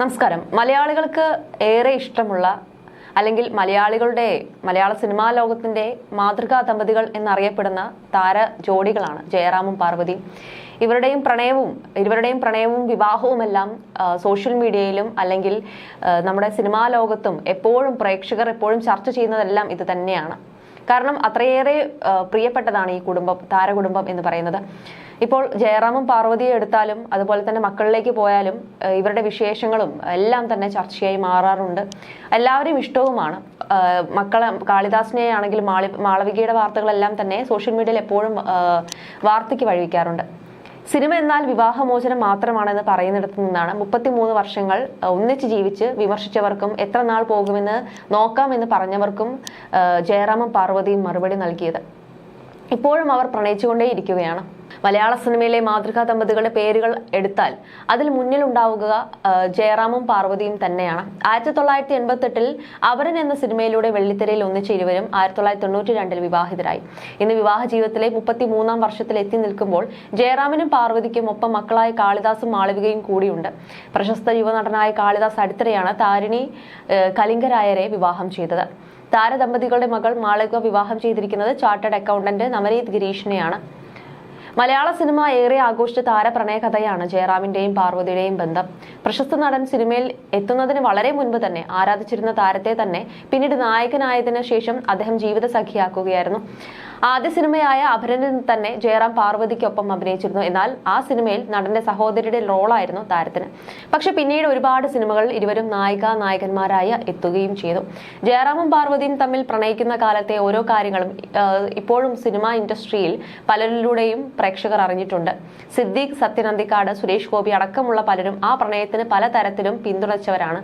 നമസ്കാരം. മലയാളികൾക്ക് ഏറെ ഇഷ്ടമുള്ള അല്ലെങ്കിൽ മലയാളികളുടെ മലയാള സിനിമാ ലോകത്തിന്റെ മാതൃകാ ദമ്പതികൾ എന്നറിയപ്പെടുന്ന താര ജോഡികളാണ് ജയറാമും പാർവതിയും. ഇവരുടെയും പ്രണയവും ഇരുവരുടെയും പ്രണയവും വിവാഹവുമെല്ലാം സോഷ്യൽ മീഡിയയിലും അല്ലെങ്കിൽ നമ്മുടെ സിനിമാ ലോകത്തും എപ്പോഴും പ്രേക്ഷകർ എപ്പോഴും ചർച്ച ചെയ്യുന്നതെല്ലാം ഇത് തന്നെയാണ്. കാരണം അത്രയേറെ പ്രിയപ്പെട്ടതാണ് ഈ കുടുംബം താരകുടുംബം എന്ന് പറയുന്നത്. ഇപ്പോൾ ജയറാമും പാർവതിയെ എടുത്താലും അതുപോലെ തന്നെ മക്കളിലേക്ക് പോയാലും ഇവരുടെ വിശേഷങ്ങളും എല്ലാം തന്നെ ചർച്ചയായി മാറാറുണ്ട്. എല്ലാവരും ഇഷ്ടവുമാണ്. മക്കളെ കാളിദാസിനെ ആണെങ്കിലും മാളി മാളവികയുടെ വാർത്തകളെല്ലാം തന്നെ സോഷ്യൽ മീഡിയയിൽ എപ്പോഴും വാർത്തയ്ക്ക് വഴിവെക്കാറുണ്ട്. സിനിമ എന്നാൽ വിവാഹമോചനം മാത്രമാണെന്ന് പറയുന്നിടത്തു നിന്നാണ് മുപ്പത്തിമൂന്ന് വർഷങ്ങൾ ഒന്നിച്ച് ജീവിച്ച് വിമർശിച്ചവർക്കും എത്ര നാൾ പോകുമെന്ന് നോക്കാമെന്ന് പറഞ്ഞവർക്കും ജയറാമും പാർവതിയും മറുപടി നൽകിയത്. ഇപ്പോഴും അവർ പ്രണയിച്ചുകൊണ്ടേയിരിക്കുകയാണ്. മലയാള സിനിമയിലെ മാതൃകാ ദമ്പതികളുടെ പേരുകൾ എടുത്താൽ അതിൽ മുന്നിലുണ്ടാവുക ജയറാമും പാർവതിയും തന്നെയാണ്. ആയിരത്തി തൊള്ളായിരത്തി എൺപത്തെട്ടിൽ അവരൻ എന്ന സിനിമയിലൂടെ വെള്ളിത്തിരയിൽ ഒന്നിച്ച ഇരുവരും ആയിരത്തി തൊള്ളായിരത്തി തൊണ്ണൂറ്റി രണ്ടിൽ വിവാഹിതരായി. ഇന്ന് വിവാഹ ജീവിതത്തിലെ മുപ്പത്തി മൂന്നാം വർഷത്തിൽ എത്തി നിൽക്കുമ്പോൾ ജയറാമിനും പാർവതിക്കും ഒപ്പം മക്കളായ കാളിദാസും മാളവികയും കൂടിയുണ്ട്. പ്രശസ്ത യുവനടനായ കാളിദാസ് അടുത്തിടെയാണ് താരിണി കലിംഗരായരെ വിവാഹം ചെയ്തത്. താരദമ്പതികളുടെ മകൾ മാളവിക വിവാഹം ചെയ്തിരിക്കുന്നത് ചാർട്ടേഡ് അക്കൗണ്ടന്റ് നമരീത് ഗിരീഷിനെയാണ്. മലയാള സിനിമ ഏറെ ആഘോഷിച്ച താരപ്രണയ കഥയാണ് ജയറാമിന്റെയും പാർവതിയുടെയും ബന്ധം. പ്രശസ്ത നടൻ സിനിമയിൽ എത്തുന്നതിന് വളരെ മുൻപ് തന്നെ ആരാധിച്ചിരുന്ന താരത്തെ തന്നെ പിന്നീട് നായകനായതിനു ശേഷം അദ്ദേഹം ജീവിത സഖിയാക്കുകയായിരുന്നു ആദ്യ സിനിമയായ അപരനിൽ തന്നെ ജയറാം പാർവതിക്കൊപ്പം അഭിനയിച്ചിരുന്നു. എന്നാൽ ആ സിനിമയിൽ നടന്റെ സഹോദരിയുടെ റോളായിരുന്നു താരത്തിന്. പക്ഷെ പിന്നീട് ഒരുപാട് സിനിമകളിൽ ഇരുവരും നായിക നായകന്മാരായി എത്തുകയും ചെയ്തു. ജയറാമും പാർവതിയും തമ്മിൽ പ്രണയിക്കുന്ന കാലത്തെ ഓരോ കാര്യങ്ങളും ഇപ്പോഴും സിനിമാ ഇൻഡസ്ട്രിയിൽ പലരിലൂടെയും പ്രേക്ഷകർ അറിഞ്ഞിട്ടുണ്ട്. സിദ്ദീഖ് സത്യനന്ദിക്കാട് സുരേഷ് ഗോപി അടക്കമുള്ള പലരും ആ പ്രണയത്തിന് പലതരത്തിലും പിന്തുണച്ചവരാണ്.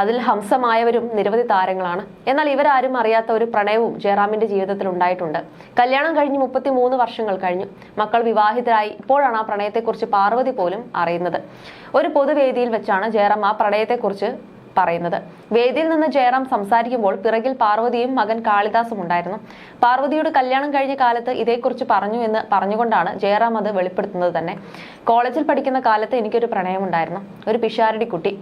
അതിൽ ഹംസമായവരും നിരവധി താരങ്ങളാണ്. എന്നാൽ ഇവരാരും അറിയാത്ത ഒരു പ്രണയവും ജയറാമിന്റെ ജീവിതത്തിൽ ഉണ്ടായിട്ടുണ്ട്. കല്യാണം കഴിഞ്ഞ് മുപ്പത്തി മൂന്ന് വർഷങ്ങൾ കഴിഞ്ഞു. മക്കൾ വിവാഹിതരായി ഇപ്പോഴാണ് ആ പ്രണയത്തെക്കുറിച്ച് പാർവതി പോലും അറിയുന്നത്. ഒരു പൊതുവേദിയിൽ വെച്ചാണ് ജയറാം ആ പ്രണയത്തെക്കുറിച്ച് പറയുന്നത്. വേദിയിൽ നിന്ന് ജയറാം സംസാരിക്കുമ്പോൾ പിറകിൽ പാർവതിയും മകൻ കാളിദാസും ഉണ്ടായിരുന്നു. പാർവതിയുടെ കല്യാണം കഴിഞ്ഞ കാലത്ത് ഇതേക്കുറിച്ച് പറഞ്ഞു എന്ന് പറഞ്ഞുകൊണ്ടാണ് ജയറാം അത് വെളിപ്പെടുത്തുന്നത് തന്നെ. കോളേജിൽ പഠിക്കുന്ന കാലത്ത് എനിക്കൊരു പ്രണയമുണ്ടായിരുന്നു. ഒരു പിഷാരടി കുട്ടി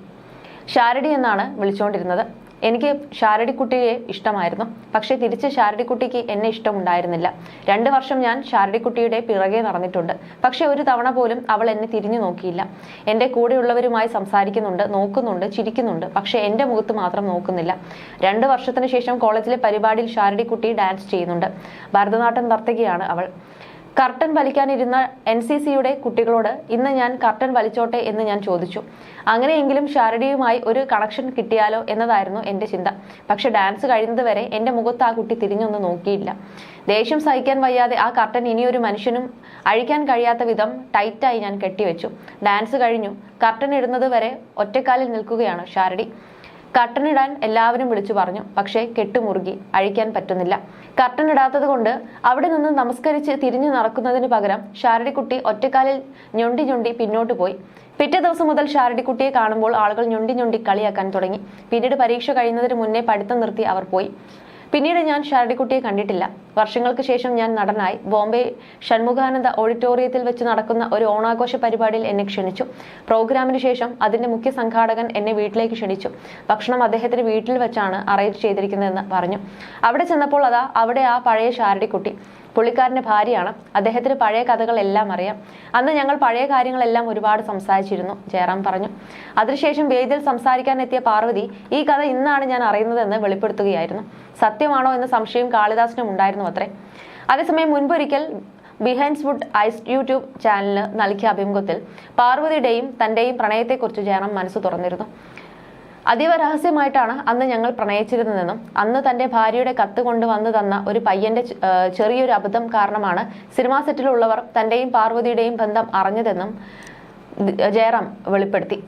ഷാരടി എന്നാണ് വിളിച്ചുകൊണ്ടിരുന്നത് എനിക്ക് ഷാരടിക്കുട്ടിയെ ഇഷ്ടമായിരുന്നു. പക്ഷേ തിരിച്ച് ഷാരടിക്കുട്ടിക്ക് എന്നെ ഇഷ്ടമുണ്ടായിരുന്നില്ല. രണ്ട് വർഷം ഞാൻ ഷാരടിക്കുട്ടിയുടെ പിറകെ നടന്നിട്ടുണ്ട്. പക്ഷേ ഒരു തവണ പോലും അവൾ എന്നെ തിരിഞ്ഞു നോക്കിയില്ല. എന്റെ കൂടെയുള്ളവരുമായി സംസാരിക്കുന്നുണ്ട് നോക്കുന്നുണ്ട് ചിരിക്കുന്നുണ്ട്. പക്ഷേ എന്റെ മുഖത്ത് മാത്രം നോക്കുന്നില്ല. രണ്ട് വർഷത്തിന് ശേഷം കോളേജിലെ പരിപാടിയിൽ ഷാരടിക്കുട്ടി ഡാൻസ് ചെയ്യുന്നുണ്ട്. ഭരതനാട്യം നർത്തകിയാണ് അവൾ. കർട്ടൻ വലിക്കാനിരുന്ന എൻ സി സിയുടെ കുട്ടികളോട് ഇന്ന് ഞാൻ കർട്ടൻ വലിച്ചോട്ടെ എന്ന് ഞാൻ ചോദിച്ചു. അങ്ങനെയെങ്കിലും ഷാരടിയുമായി ഒരു കണക്ഷൻ കിട്ടിയാലോ എന്നതായിരുന്നു എന്റെ ചിന്ത. പക്ഷെ ഡാൻസ് കഴിയുന്നത് വരെ എന്റെ മുഖത്ത് ആ കുട്ടി തിരിഞ്ഞൊന്ന് നോക്കിയില്ല. ദേഷ്യം സഹിക്കാൻ വയ്യാതെ ആ കർട്ടൻ ഇനിയൊരു മനുഷ്യനും അഴിക്കാൻ കഴിയാത്ത വിധം ടൈറ്റായി ഞാൻ കെട്ടിവെച്ചു. ഡാൻസ് കഴിഞ്ഞു. കർട്ടൻ ഇടുന്നത് വരെ ഒറ്റക്കാലിൽ നിൽക്കുകയാണ് ഷാരടി കർട്ടൻ ഇടാൻ എല്ലാവരും വിളിച്ചു പറഞ്ഞു. പക്ഷേ കെട്ടുമുറുകി അഴിക്കാൻ പറ്റുന്നില്ല. കർട്ടനിടാത്തത് കൊണ്ട് അവിടെ നിന്ന് നമസ്കരിച്ച് തിരിഞ്ഞു നടക്കുന്നതിന് പകരം ഷാരടിക്കുട്ടി ഒറ്റക്കാലിൽ ഞൊണ്ടി ഞൊണ്ടി പിന്നോട്ട് പോയി. പിറ്റേ ദിവസം മുതൽ ഷാരടിക്കുട്ടിയെ കാണുമ്പോൾ ആളുകൾ ഞൊണ്ടി ഞൊണ്ടി കളിയാക്കാൻ തുടങ്ങി. പിന്നീട് പരീക്ഷ കഴിയുന്നതിന് മുന്നേ പഠിത്തം നിർത്തി അവർ പോയി. പിന്നീട് ഞാൻ ഷാരടിക്കുട്ടിയെ കണ്ടിട്ടില്ല. വർഷങ്ങൾക്ക് ശേഷം ഞാൻ നടനായി. ബോംബെ ഷൺമുഖാനന്ദ ഓഡിറ്റോറിയത്തിൽ വെച്ച് നടക്കുന്ന ഒരു ഓണാഘോഷ പരിപാടിയിൽ എന്നെ ക്ഷണിച്ചു. പ്രോഗ്രാമിന് ശേഷം അതിന്റെ മുഖ്യ സംഘാടകൻ എന്നെ വീട്ടിലേക്ക് ക്ഷണിച്ചു. ഭക്ഷണം അദ്ദേഹത്തിന് വീട്ടിൽ വെച്ചാണ് അറേഞ്ച് ചെയ്തിരിക്കുന്നതെന്ന് പറഞ്ഞു. അവിടെ ചെന്നപ്പോൾ അതാ അവിടെ ആ പഴയ ഷാരടിക്കുട്ടി പുള്ളിക്കാരന്റെ ഭാര്യയാണ്. അദ്ദേഹത്തിന് പഴയ കഥകളെല്ലാം അറിയാം. അന്ന് ഞങ്ങൾ പഴയ കാര്യങ്ങളെല്ലാം ഒരുപാട് സംസാരിച്ചിരുന്നു ജയറാം പറഞ്ഞു. അതിനുശേഷം വേദിയിൽ സംസാരിക്കാൻ എത്തിയ പാർവതി ഈ കഥ ഇന്നാണ് ഞാൻ അറിയുന്നതെന്ന് വെളിപ്പെടുത്തുകയായിരുന്നു. സത്യമാണോ എന്ന സംശയം കാളിദാസിനും ഉണ്ടായിരുന്നു അത്രേ. അതേസമയം മുൻപൊരിക്കൽ ബിഹൈൻഡ്സ് വുഡ് ഐസ് യൂട്യൂബ് ചാനലിന് നൽകിയ അഭിമുഖത്തിൽ പാർവതിയുടെയും തന്റെയും പ്രണയത്തെക്കുറിച്ച് ജയറാം മനസ്സ് തുറന്നിരുന്നു. അതീവ രഹസ്യമായിട്ടാണ് അന്ന് ഞങ്ങൾ പ്രണയിച്ചിരുന്നതെന്നും അന്ന് തന്റെ ഭാര്യയുടെ കത്ത് കൊണ്ട് വന്നു തന്ന ഒരു പയ്യന്റെ ചെറിയൊരു അബദ്ധം കാരണമാണ് സിനിമാ സെറ്റിലുള്ളവർ തന്റെയും പാർവതിയുടെയും ബന്ധം അറിഞ്ഞതെന്നും ജയറാം വെളിപ്പെടുത്തി.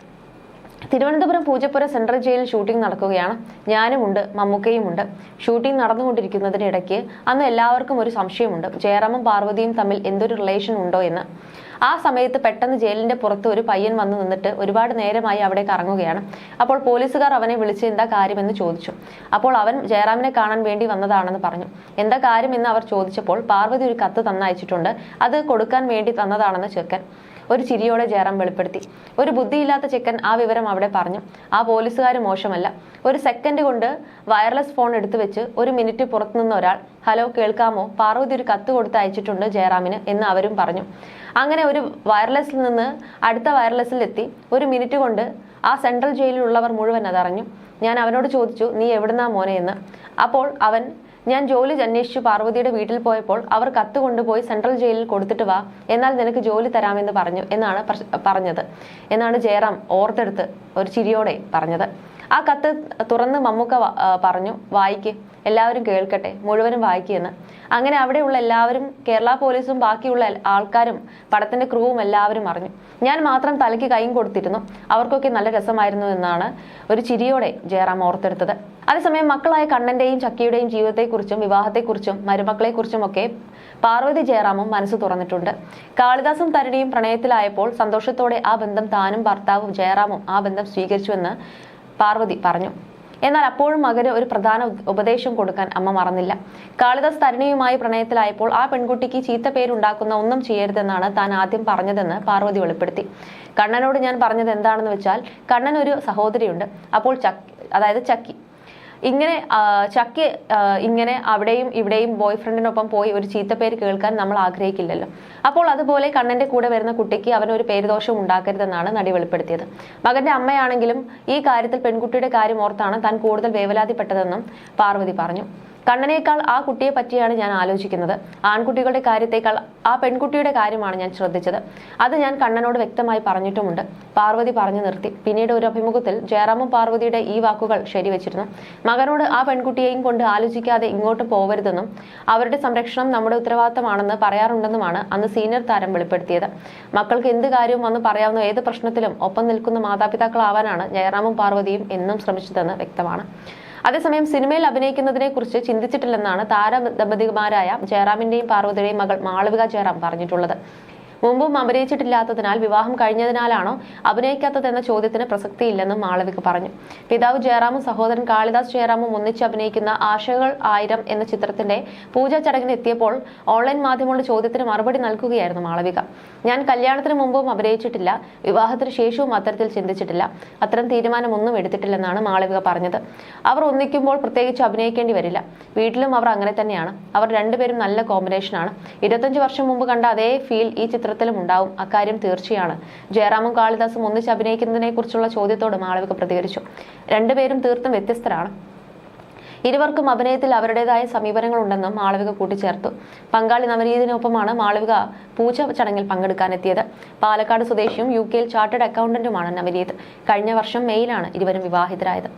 തിരുവനന്തപുരം പൂജപ്പുര സെൻട്രൽ ജയിലിൽ ഷൂട്ടിംഗ് നടക്കുകയാണ്. ഞാനുമുണ്ട് മമ്മൂക്കയുമുണ്ട്. ഷൂട്ടിംഗ് നടന്നുകൊണ്ടിരിക്കുന്നതിനിടയ്ക്ക് അന്ന് എല്ലാവർക്കും ഒരു സംശയമുണ്ട്. ജയറാമും പാർവതിയും തമ്മിൽ എന്തൊരു റിലേഷൻ ഉണ്ടോ എന്ന്. ആ സമയത്ത് പെട്ടെന്ന് ജയിലിന്റെ പുറത്ത് ഒരു പയ്യൻ വന്നു നിന്നിട്ട് ഒരുപാട് നേരമായി അവിടെ കറങ്ങുകയാണ്. അപ്പോൾ പോലീസുകാർ അവനെ വിളിച്ച് എന്താ കാര്യമെന്ന് ചോദിച്ചു. അപ്പോൾ അവൻ ജയറാമിനെ കാണാൻ വേണ്ടി വന്നതാണെന്ന് പറഞ്ഞു. എന്താ കാര്യം എന്ന് അവർ ചോദിച്ചപ്പോൾ പാർവതി ഒരു കത്ത് തന്നയച്ചിട്ടുണ്ട്. അത് കൊടുക്കാൻ വേണ്ടി തന്നതാണെന്ന് ചെക്കൻ ഒരു ചിരിയോടെ ജയറാം വെളിപ്പെടുത്തി. ഒരു ബുദ്ധിയില്ലാത്ത ചെക്കൻ ആ വിവരം അവിടെ പറഞ്ഞു. ആ പോലീസുകാർ മോശമല്ല. ഒരു സെക്കൻഡ് കൊണ്ട് വയർലെസ് ഫോൺ എടുത്തു വെച്ച് ഒരു മിനിറ്റ് പുറത്തുനിന്ന ഒരാൾ ഹലോ കേൾക്കാമോ? പാർവതി ഒരു കത്ത് കൊടുത്ത് അയച്ചിട്ടുണ്ട് ജയറാമിന് എന്ന് അവരും പറഞ്ഞു. അങ്ങനെ ഒരു വയർലെസ്സിൽ നിന്ന് അടുത്ത വയർലെസ്സിലെത്തി ഒരു മിനിറ്റ് കൊണ്ട് ആ സെൻട്രൽ ജയിലിലുള്ളവർ മുഴുവൻ അതറിഞ്ഞു. ഞാൻ അവനോട് ചോദിച്ചു നീ എവിടുന്നാ മോനെ? എന്ന്. അപ്പോൾ അവൻ ഞാൻ ജോലി അന്വേഷിച്ചു പാർവതിയുടെ വീട്ടിൽ പോയപ്പോൾ അവർ കത്ത് കൊണ്ടുപോയി സെൻട്രൽ ജയിലിൽ കൊടുത്തിട്ട് വാ എന്നാൽ നിനക്ക് ജോലി തരാമെന്ന് പറഞ്ഞു എന്നാണ് പറഞ്ഞത് എന്നാണ് ജയറാം ഓർത്തെടുത്ത് ഒരു ചിരിയോടെ പറഞ്ഞത്. ആ കത്ത് തുറന്ന് മമ്മൂക്ക പറഞ്ഞു വായിക്ക് എല്ലാവരും കേൾക്കട്ടെ മുഴുവനും വായിക്കുമെന്ന് അങ്ങനെ അവിടെയുള്ള എല്ലാവരും കേരള പോലീസും ബാക്കിയുള്ള ആൾക്കാരും പടത്തിന്റെ ക്രൂവും എല്ലാവരും അറിഞ്ഞു. ഞാൻ മാത്രം തലയ്ക്ക് കൈയും കൊടുത്തിരുന്നു. അവർക്കൊക്കെ നല്ല രസമായിരുന്നു എന്നാണ് ഒരു ചിരിയോടെ ജയറാം ഓർത്തെടുത്തത്. അതേസമയം മക്കളായ കണ്ണന്റെയും ചക്കിയുടെയും ജീവിതത്തെക്കുറിച്ചും വിവാഹത്തെക്കുറിച്ചും മരുമക്കളെക്കുറിച്ചും ഒക്കെ പാർവതി ജയറാമും മനസ്സ് തുറന്നിട്ടുണ്ട്. കാളിദാസും തരുണിയും പ്രണയത്തിലായപ്പോൾ സന്തോഷത്തോടെ ആ ബന്ധം താനും ഭർത്താവും ജയറാമും ആ ബന്ധം സ്വീകരിച്ചുവെന്ന് പാർവതി പറഞ്ഞു. എന്നാൽ അപ്പോഴും മകന് ഒരു പ്രധാന ഉപദേശം കൊടുക്കാൻ അമ്മ മറന്നില്ല. കാളിദാസ് തരുണിയുമായി പ്രണയത്തിലായപ്പോൾ ആ പെൺകുട്ടിക്ക് ചീത്ത പേരുണ്ടാക്കുന്ന ഒന്നും ചെയ്യരുതെന്നാണ് താൻ ആദ്യം പറഞ്ഞതെന്ന് പാർവതി വെളിപ്പെടുത്തി. കണ്ണനോട് ഞാൻ പറഞ്ഞത് എന്താണെന്ന് വെച്ചാൽ കണ്ണൻ ഒരു സഹോദരിയുണ്ട്. അപ്പോൾ ചക്കി അതായത് ചക്കി ഇങ്ങനെ ചക്ക് ഇങ്ങനെ അവിടെയും ഇവിടെയും ബോയ് ഫ്രണ്ടിനൊപ്പം പോയി ഒരു ചീത്ത പേര് കേൾക്കാൻ നമ്മൾ ആഗ്രഹിക്കില്ലല്ലോ. അപ്പോൾ അതുപോലെ കണ്ണന്റെ കൂടെ വരുന്ന കുട്ടിക്ക് അവനൊരു പേരുദോഷം ഉണ്ടാക്കരുതെന്നാണ് നടി വെളിപ്പെടുത്തിയത്. മകന്റെ അമ്മയാണെങ്കിലും ഈ കാര്യത്തിൽ പെൺകുട്ടിയുടെ കാര്യം ഓർത്താണ് താൻ കൂടുതൽ വേവലാതിപ്പെട്ടതെന്നും പാർവതി പറഞ്ഞു. കണ്ണനേക്കാൾ ആ കുട്ടിയെ പറ്റിയാണ് ഞാൻ ആലോചിക്കുന്നത്. ആൺകുട്ടികളുടെ കാര്യത്തേക്കാൾ ആ പെൺകുട്ടിയുടെ കാര്യമാണ് ഞാൻ ശ്രദ്ധിച്ചത്. അത് ഞാൻ കണ്ണനോട് വ്യക്തമായി പറഞ്ഞിട്ടുമുണ്ട്. പാർവതി പറഞ്ഞു നിർത്തി. പിന്നീട് ഒരു അഭിമുഖത്തിൽ ജയറാമും പാർവതിയുടെ ഈ വാക്കുകൾ ശരിവച്ചിരുന്നു. മകനോട് ആ പെൺകുട്ടിയെയും കൊണ്ട് ആലോചിക്കാതെ ഇങ്ങോട്ട് പോവരുതെന്നും അവരുടെ സംരക്ഷണം നമ്മുടെ ഉത്തരവാദിത്തമാണെന്ന് പറയാറുണ്ടെന്നുമാണ് അന്ന് സീനിയർ താരം വെളിപ്പെടുത്തിയത്. മക്കൾക്ക് എന്ത് കാര്യവും വന്ന് പറയാവുന്ന ഏത് പ്രശ്നത്തിലും ഒപ്പം നിൽക്കുന്ന മാതാപിതാക്കളാവാനാണ് ജയറാമും പാർവതിയും എന്നും ശ്രമിച്ചതെന്ന് വ്യക്തമാണ്. അതേസമയം സിനിമയിൽ അഭിനയിക്കുന്നതിനെ കുറിച്ച് ചിന്തിച്ചിട്ടില്ലെന്നാണ് താര ദമ്പതിമാരായ ജയറാമിന്റെയും പാർവതിയുടെയും മകൾ മാളവിക ജയറാം പറഞ്ഞിട്ടുള്ളത്. മുമ്പും അഭിനയിച്ചിട്ടില്ലാത്തതിനാൽ വിവാഹം കഴിഞ്ഞതിനാലാണോ അഭിനയിക്കാത്തതെന്ന ചോദ്യത്തിന് പ്രസക്തിയില്ലെന്നും മാളവിക പറഞ്ഞു. പിതാവ് ജയറാമും സഹോദരൻ കാളിദാസ് ജയറാമും ഒന്നിച്ച് അഭിനയിക്കുന്ന ആശകൾ ആയിരം എന്ന ചിത്രത്തിന്റെ പൂജാ ചടങ്ങിന് എത്തിയപ്പോൾ ഓൺലൈൻ മാധ്യമങ്ങളുടെ ചോദ്യത്തിന് മറുപടി നൽകുകയായിരുന്നു മാളവിക. ഞാൻ കല്യാണത്തിന് മുമ്പും അഭിനയിച്ചിട്ടില്ല വിവാഹത്തിന് ശേഷവും അത്തരത്തിൽ ചിന്തിച്ചിട്ടില്ല. അത്തരം തീരുമാനമൊന്നും എടുത്തിട്ടില്ലെന്നാണ് മാളവിക പറഞ്ഞത്. അവർ ഒന്നിക്കുമ്പോൾ പ്രത്യേകിച്ച് അഭിനയിക്കേണ്ടി വരില്ല. വീട്ടിലും അവർ അങ്ങനെ തന്നെയാണ്. അവർ രണ്ടുപേരും നല്ല കോമ്പിനേഷനാണ് ഇരുപത്തഞ്ച് വർഷം മുമ്പ് കണ്ട അതേ ഫീൽ ഈ ചിത്രത്തിലും ഉണ്ടാവും. അക്കാര്യം തീർച്ചയാണ്. ജയറാമും കാളിദാസും ഒന്നിച്ച് അഭിനയിക്കുന്നതിനെ കുറിച്ചുള്ള ചോദ്യത്തോട് മാളവിക പ്രതികരിച്ചു. രണ്ടുപേരും തീർത്തും വ്യത്യസ്തരാണ്. ഇരുവർക്കും അഭിനയത്തിൽ അവരുടേതായ സമീപനങ്ങളുണ്ടെന്നും മാളവിക കൂട്ടിച്ചേർത്തു. പങ്കാളി നവനീതിനൊപ്പമാണ് മാളവിക പൂജ ചടങ്ങിൽ പങ്കെടുക്കാനെത്തിയത്. പാലക്കാട് സ്വദേശിയും യു കെയിൽ ചാർട്ടേഡ് അക്കൗണ്ടന്റുമാണ് നവനീത്. കഴിഞ്ഞ വർഷം മെയ്യിലാണ് ഇരുവരും വിവാഹിതരായത്.